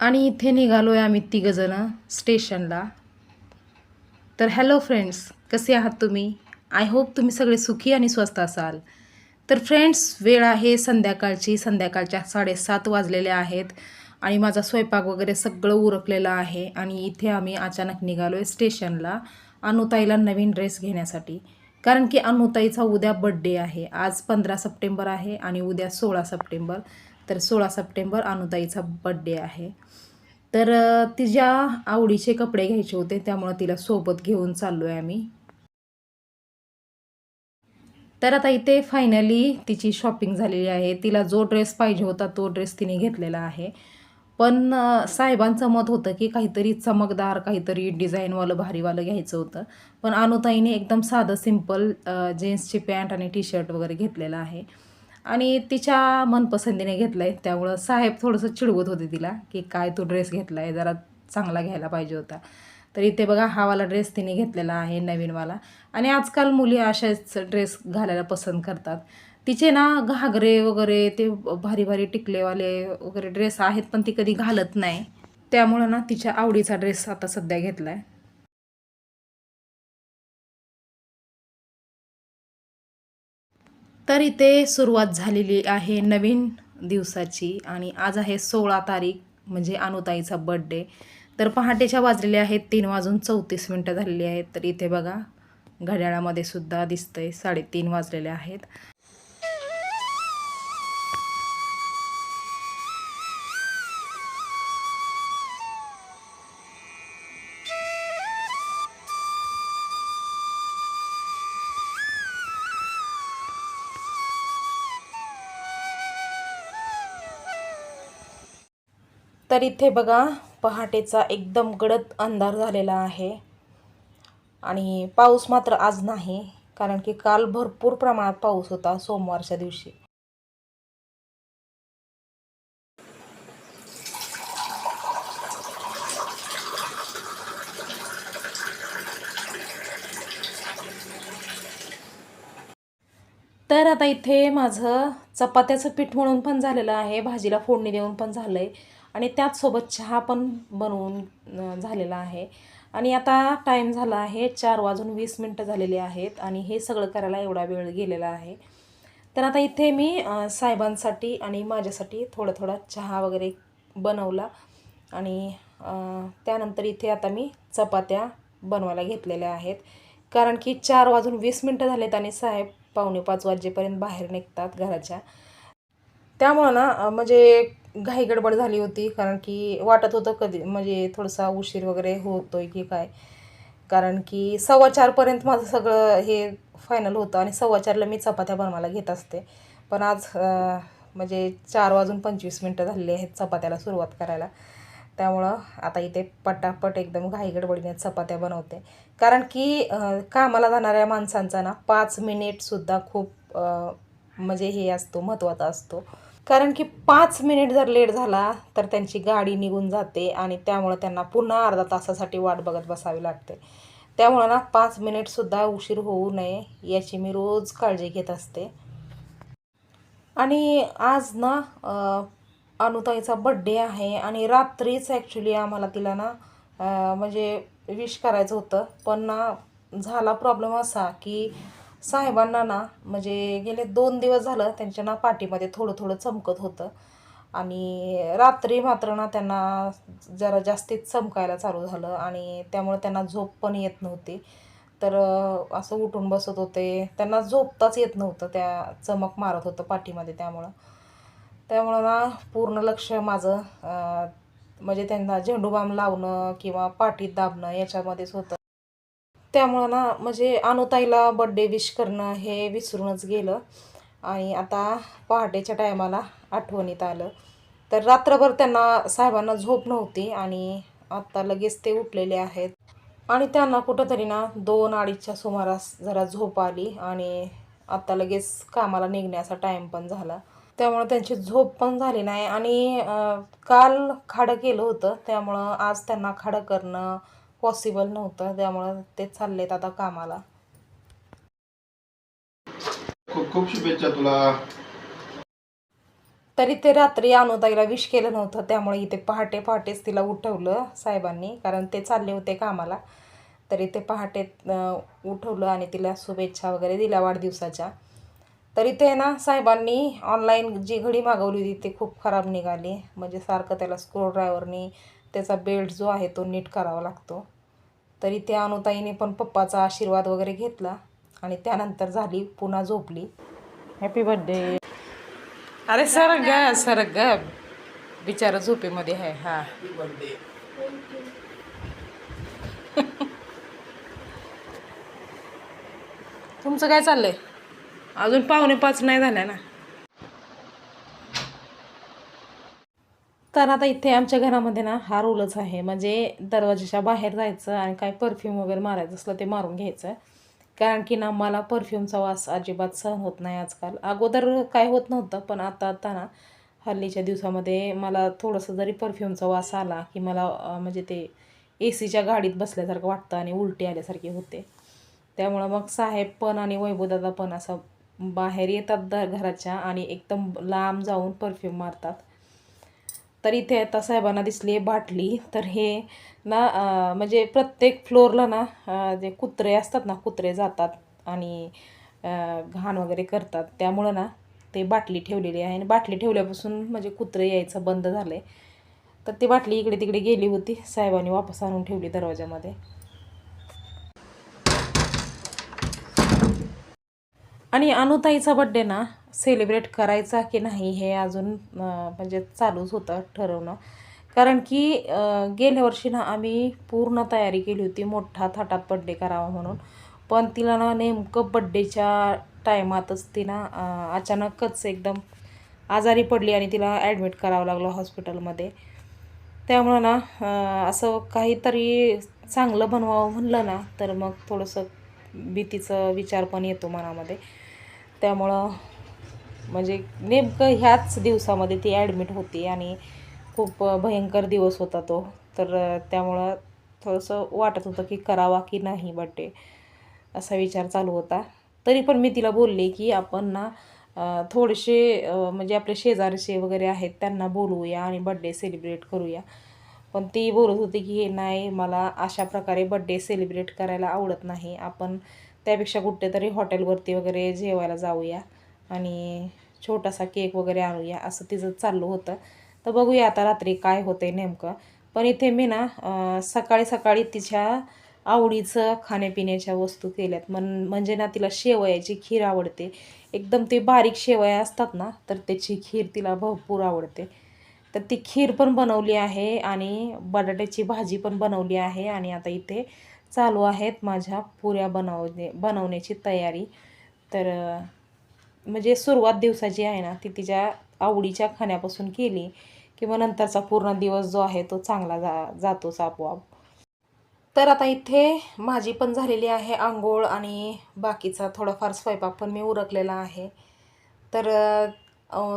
आणि इथे निघालो आहे आम्ही तिघंजणं स्टेशनला. तर हॅलो फ्रेंड्स कसे आहात तुम्ही? आय होप तुम्ही सगळे सुखी आणि स्वस्त असाल. तर फ्रेंड्स वेळ आहे संध्याकाळची. संध्याकाळच्या साडेसात वाजलेल्या आहेत आणि माझा स्वयंपाक वगैरे सगळं उरकलेलं आहे आणि इथे आम्ही अचानक निघालो आहे स्टेशनला अनुताईला नवीन ड्रेस घेण्यासाठी. कारण की अनुताईचा उद्या बड्डे आहे. आज पंधरा सप्टेंबर आहे आणि उद्या सोळा सप्टेंबर. तर सोळा सप्टेंबर अनुताईचा बड्डे आहे. तर तिच्या आवडीचे कपडे घ्यायचे होते त्यामुळं तिला सोबत घेऊन चाललो आहे आम्ही. तर आता इथे फायनली तिची शॉपिंग झालेली आहे. तिला जो ड्रेस पाहिजे होता तो ड्रेस तिने घेतलेला आहे. पण साहेबांचं मत होतं की काहीतरी चमकदार काहीतरी डिझाईनवालं भारीवालं घ्यायचं होतं. पण अनुताईने एकदम साधं सिंपल जीन्सची पॅन्ट आणि टी शर्ट वगैरे घेतलेलं आहे. आणि तिच्या मनपसंतीने घेतलं आहे त्यामुळं साहेब थोडंसं चिडवत होते तिला की काय तू ड्रेस घेतला आहे जरा चांगला घ्यायला पाहिजे होता. तर इथे बघा हा वाला ड्रेस तिने घेतलेला आहे नवीनवाला. आणि आजकाल मुली अशाच ड्रेस घालायला पसंत करतात. तिचे ना घागरे वगैरे ते भारी भारी टिकलेवाले वगैरे ड्रेस आहेत पण ती कधी घालत नाही. त्यामुळं ना तिच्या आवडीचा ड्रेस आता सध्या घेतला आहे तर इथे सुरुवात झालेली आहे नवीन दिवसाची आणि आज आहे सोळा तारीख म्हणजे अनुताईचा बड्डे तर पहाटेच्या वाजलेल्या आहेत तीन वाजून चौतीस मिनटं झालेली आहेत. तर इथे बघा घड्याळामध्ये सुद्धा दिसतंय साडेतीन वाजलेले आहेत. तर इथे बघा पहाटेचा एकदम गडद अंधार झालेला आहे. आणि पाऊस मात्र आज नाही कारण की काल भरपूर प्रमाणात पाऊस होता सोमवारच्या दिवशी. तर आता इथे माझं चपात्याचं पीठ म्हणून पण झालेलं आहे भाजीला फोडणी देऊन पण झालं आहे आणि त्याचसोबत चहा पण बनवून झालेला आहे. आणि आता टाईम झाला आहे चार वाजून वीस मिनटं झालेली आहेत आणि हे सगळं करायला एवढा वेळ गेलेला आहे. तर आता इथे मी साहेबांसाठी आणि माझ्यासाठी थोडा थोडा चहा वगैरे बनवला आणि त्यानंतर इथे आता मी चपात्या बनवायला घेतलेल्या आहेत. कारण की चार वाजून वीस मिनटं झालेत आणि साहेब पावणे पाच वाजेपर्यंत बाहेर निघतात घराच्या. त्यामुळं ना म्हणजे घाई गडबड झाली होती कारण की वाटत होतं कधी म्हणजे थोडासा उशीर वगैरे होतोय की काय. कारण की सव्वा चारपर्यंत माझं सगळं हे फायनल होतं आणि सव्वा चारला मी चपात्या बनवायला घेत असते. पण आज म्हणजे चार वाजून पंचवीस मिनटं झालेली आहेत चपात्याला सुरुवात करायला. त्यामुळं आता इथे पटापट एकदम घाईगडबडीने चपात्या बनवते. कारण की कामाला जाणाऱ्या माणसांचा ना पाच मिनिटसुद्धा खूप म्हणजे हे असतो महत्त्वाचा असतो. कारण की पाच मिनिट जर लेट झाला तर त्यांची गाडी निघून जाते आणि त्यामुळं त्यांना पुन्हा अर्धा तासासाठी वाट बघत बसावी लागते. त्यामुळं ना पाच मिनिटसुद्धा उशीर होऊ नये याची मी रोज काळजी घेत असते. आणि आज ना अनुताईचा बड्डे आहे आणि रात्रीच ॲक्च्युली आम्हाला तिला ना म्हणजे विश करायचं होतं. पण ना झाला प्रॉब्लेम असा की साहेबांना ना म्हणजे गेले दोन दिवस झालं त्यांच्या ना पाठीमध्ये थोडं थोडं चमकत होतं. आणि रात्री मात्र ना त्यांना जरा जास्तीत चमकायला चालू झालं आणि त्यामुळे त्यांना झोप पण येत नव्हती. तर असं उठून बसत होते. त्यांना झोपताच येत नव्हतं त्या चमक मारत होतं पाठीमध्ये त्यामुळं. त्यामुळं ना पूर्ण लक्ष माझं म्हणजे त्यांना झेंडूबाम लावणं किंवा पाठीत दाबणं याच्यामध्येच होतं. त्यामुळं ना म्हणजे अनुताईला बड्डे विश करणं हे विसरूनच गेलं. आणि आता पहाटेच्या टायमाला आठवणीत आलं. तर रात्रभर त्यांना साहेबांना झोप नव्हती आणि आत्ता लगेच ते उठलेले आहेत. आणि त्यांना कुठंतरी ना दोन अडीचच्या सुमारास जरा झोप आली आणि आत्ता लगेच कामाला निघण्याचा टाईम पण झाला. त्यामुळं त्यांची झोप पण झाली नाही आणि काल खाडं केलं होतं. त्यामुळं आज त्यांना खाडं करणं पॉसिबल नव्हतं. त्यामुळं ते चाललेत आता कामाला. खूप खूप शुभेच्छा तुला. तरी ते रात्री अनुताईला विश केलं नव्हतं. त्यामुळे इथे पहाटे पहाटेच तिला उठवलं साहेबांनी. कारण ते चालले होते कामाला. तरी ते पहाटे उठवलं आणि तिला शुभेच्छा वगैरे दिल्या वाढदिवसाच्या. तरी ते ना साहेबांनी ऑनलाईन जी घडी मागवली होती ती खूप खराब निघाली. म्हणजे सारखं त्याला स्क्रू ड्रायव्हरनी त्याचा बेल्ट जो आहे तो नीट करावा लागतो. तरी त्या अनुताईने पण पप्पाचा आशीर्वाद वगैरे घेतला आणि त्यानंतर झाली पुन्हा झोपली. हॅपी बर्थडे अरे सर ग सर ग. बिचारा झोपेमध्ये आहे हा. तुमचं काय चाललंय? अजून पावणे पाच नाही झाल्या ना? तर आता इथे आमच्या घरामध्ये ना हा रूलच आहे. म्हणजे दरवाजाच्या बाहेर जायचं आणि काय परफ्यूम वगैरे मारायचं असलं ते मारून घ्यायचं. कारण की ना मला परफ्यूमचा वास अजिबात सहन होत नाही आजकाल. अगोदर काय होत नव्हतं पण आता आता ना हल्लीच्या दिवसामध्ये मला थोडंसं जरी परफ्यूमचा वास आला की मला म्हणजे ते ए सीच्या गाडीत बसल्यासारखं वाटतं आणि उलटी आल्यासारखी होते. त्यामुळं मग साहेब पण आणि वैभवदादा पण असं बाहेर येतात द घराच्या आणि एकदम लांब जाऊन परफ्यूम मारतात. तर इथे आता साहेबांना दिसली आहे बाटली. तर हे ना म्हणजे प्रत्येक फ्लोअरला ना जे कुत्रे असतात ना कुत्रे जातात आणि घाण वगैरे करतात. त्यामुळं ना ते बाटली ठेवलेली आहे. आणि बाटली ठेवल्यापासून म्हणजे कुत्रे यायचं बंद झालं आहे तर ती बाटली इकडे तिकडे गेली होती. साहेबांनी वापस आणून ठेवली दरवाजामध्ये. आणि अनुताईचा बड्डे ना सेलिब्रेट करायचा की नाही हे अजून म्हणजे चालूच होतं ठरवणं. कारण की गेल्या वर्षी ना आम्ही पूर्ण तयारी केली होती मोठा थाटात बड्डे करावा म्हणून. पण तिला ना नेमकं बड्डेच्या टायमातच तिला अचानकच एकदम आजारी पडली आणि तिला ॲडमिट करावं लागलं हॉस्पिटलमध्ये त्यामुळं ना असं काहीतरी चांगलं बनवावं म्हणलं ना तर मग थोडंसं भीतीचं विचार पण येतो मनामध्ये. त्यामुळं म्हणजे नेमकं ह्याच दिवसामध्ये ती ॲडमिट होती आणि खूप भयंकर दिवस होता तो. तर त्यामुळं थोडंसं वाटत होतं की करावा की नाही बड्डे असा विचार चालू होता. तरी पण मी तिला बोलले की आपण ना थोडेसे म्हणजे आपले शेजारचे वगैरे आहेत त्यांना बोलवूया आणि बड्डे सेलिब्रेट करूया. पण ती बोलत होती की हे नाही मला अशा प्रकारे बड्डे सेलिब्रेट करायला आवडत नाही. आपण त्यापेक्षा कुठेतरी हॉटेलवरती वगैरे जेवायला जाऊया. आणि छोटासा केक वगैरे आणूया असं तिचं चाललं होतं. तर बघूया आता रात्री काय होतंय नेमकं. पण इथे मी ना सकाळी सकाळी तिच्या आवडीचं खाण्यापिण्याच्या वस्तू केल्यात. मन म्हणजे ना तिला शेवयाची खीर आवडते. एकदम ते बारीक शेवया असतात ना तर त्याची खीर तिला भरपूर आवडते. तर ती खीर पण बनवली आहे आणि बटाट्याची भाजी पण बनवली आहे आणि आता इथे चालू आहेत माझ्या पुऱ्या बनवणे बनवण्याची तयारी. तर म्हणजे सुरुवात दिवसाची आहे ना ती तिच्या आवडीच्या खाण्यापासून केली किंवा नंतरचा पूर्ण दिवस जो आहे तो चांगला जा जातोच आपोआप. तर आता इथे माझी पण झालेली आहे आंघोळ आणि बाकीचा थोडाफार स्वयंपाक पण मी उरकलेला आहे. तर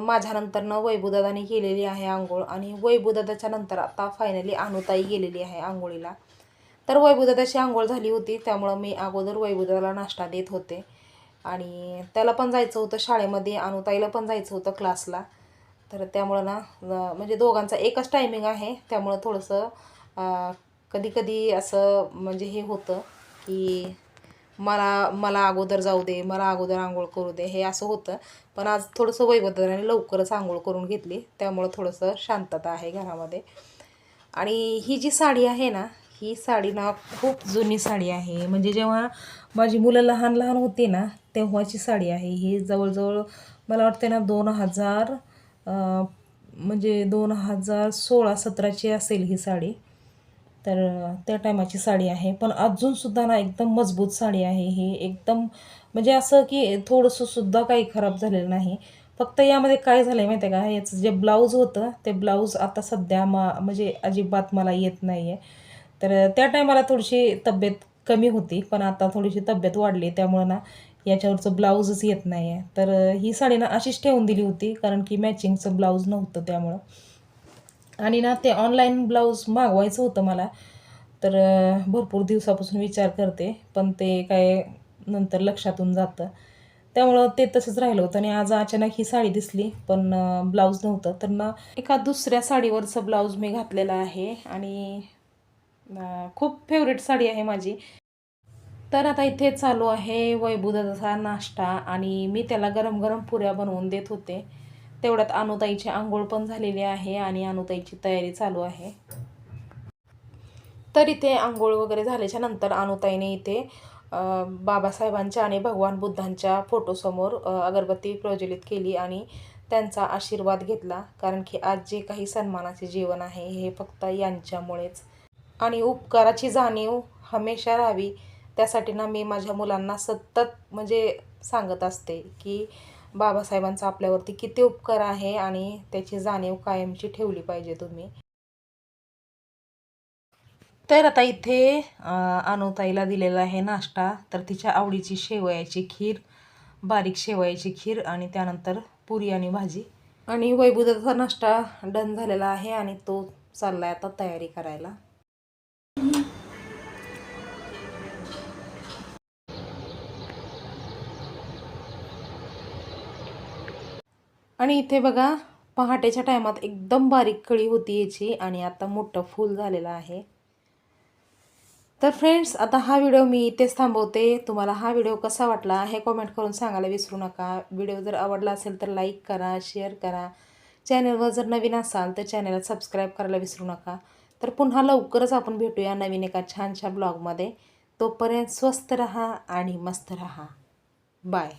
माझ्यानंतरनं वैभूदादाने केलेली आहे आंघोळ आणि वैभूदादाच्या नंतर आता फायनली अनुताई गेलेली आहे आंघोळीला. तर वैभूदादाची आंघोळ झाली होती त्यामुळं मी अगोदर वैभूदाला नाश्ता देत होते. आणि त्याला पण जायचं होतं शाळेमध्ये अनुताईला पण जायचं होतं क्लासला तर त्यामुळं ना म्हणजे दोघांचा एकच टायमिंग आहे. त्यामुळं थोडंसं कधी कधी असं म्हणजे हे होतं की मला मला अगोदर जाऊ दे मला अगोदर आंघोळ करू दे हे असं होतं. पण आज थोडंसं आणि लवकरच आंघोळ करून घेतली. त्यामुळं थोडंसं शांतता आहे घरामध्ये. आणि ही जी साडी आहे ना ही साडी ना खूप जुनी साडी आहे. म्हणजे जेव्हा माझी मुलं लहान लहान होती ना तेव्हाची साडी आहे. ही जवळजवळ मला वाटते ना दोन हजार म्हणजे दोन हजार सोळा सतराची असेल ही साडी. तर त्या टायमाची साडी आहे. पण अजूनसुद्धा ना एकदम मजबूत साडी आहे ही. एकदम म्हणजे असं की थोडंसंसुद्धा काही खराब झालेलं नाही. फक्त यामध्ये काय झालं आहे माहिती आहे का? याचं जे ब्लाऊज होतं ते ब्लाऊज आता सध्या मा म्हणजे अजिबात मला येत नाही आहे तर त्या टायमाला थोडीशी तब्येत कमी होती पण आता थोडीशी तब्येत वाढली त्यामुळं ना याच्यावरचं ब्लाऊजच येत नाही आहे तर ही साडी ना अशीच ठेवून दिली होती कारण की मॅचिंगचं ब्लाऊज नव्हतं त्यामुळं. आणि ना ते ऑनलाईन ब्लाऊज मागवायचं होतं मला तर भरपूर दिवसापासून विचार करते पण ते काय नंतर लक्षातून जातं. त्यामुळं ते तसंच राहिलं होतं आणि आज अचानक ही साडी दिसली पण ब्लाऊज नव्हतं. तर ना एका दुसऱ्या साडीवरचं ब्लाऊज मी घातलेलं आहे आणि खूप फेवरेट साडी आहे माझी. तर आता इथे चालू आहे वैभुदाचा नाश्ता आणि मी त्याला गरम गरम पुऱ्या बनवून देत होते. तेवढ्यात अनुताईची आंघोळ पण झालेली आहे आणि अनुताईची तयारी चालू आहे. तर इथे आंघोळ वगैरे झाल्याच्यानंतर अनुताईने इथे बाबासाहेबांच्या आणि भगवान बुद्धांच्या फोटोसमोर अगरबत्ती प्रज्वलित केली आणि त्यांचा आशीर्वाद घेतला. कारण की आज जे काही सन्मानाचे जीवन आहे हे फक्त यांच्यामुळेच आणि उपकाराची जाणीव हमेशा राहावी. त्यासाठी ना मी माझ्या मुलांना सतत म्हणजे सांगत असते की बाबासाहेबांचा आपल्यावरती किती उपकार आहे आणि त्याची जाणीव कायमची ठेवली पाहिजे तुम्ही. तर आता इथे अनुताईला दिलेला आहे नाश्ता. तर तिच्या आवडीची शेवयाची खीर बारीक शेवयाची खीर आणि त्यानंतर पुरी आणि भाजी. आणि वैभुदाचा नाश्ता डन झालेला आहे आणि तो चाललाय आता तयारी करायला. आणि इथे बघा पहाटेच्या टायमात एकदम बारीक कळी होती याची आणि आता मोठं फूल झालेलं आहे. तर फ्रेंड्स आता हा व्हिडिओ मी इथेच थांबवते. तुम्हाला हा व्हिडिओ कसा वाटला हे कॉमेंट करून सांगायला विसरू नका. व्हिडिओ जर आवडला असेल तर लाईक करा शेअर करा. चॅनलवर जर नवीन असाल तर चॅनलला सबस्क्राईब करायला विसरू नका. तर पुन्हा लवकरच आपण भेटूया नवीन एका छानशा ब्लॉगमध्ये तोपर्यंत स्वस्त रहा आणि मस्त रहा. बाय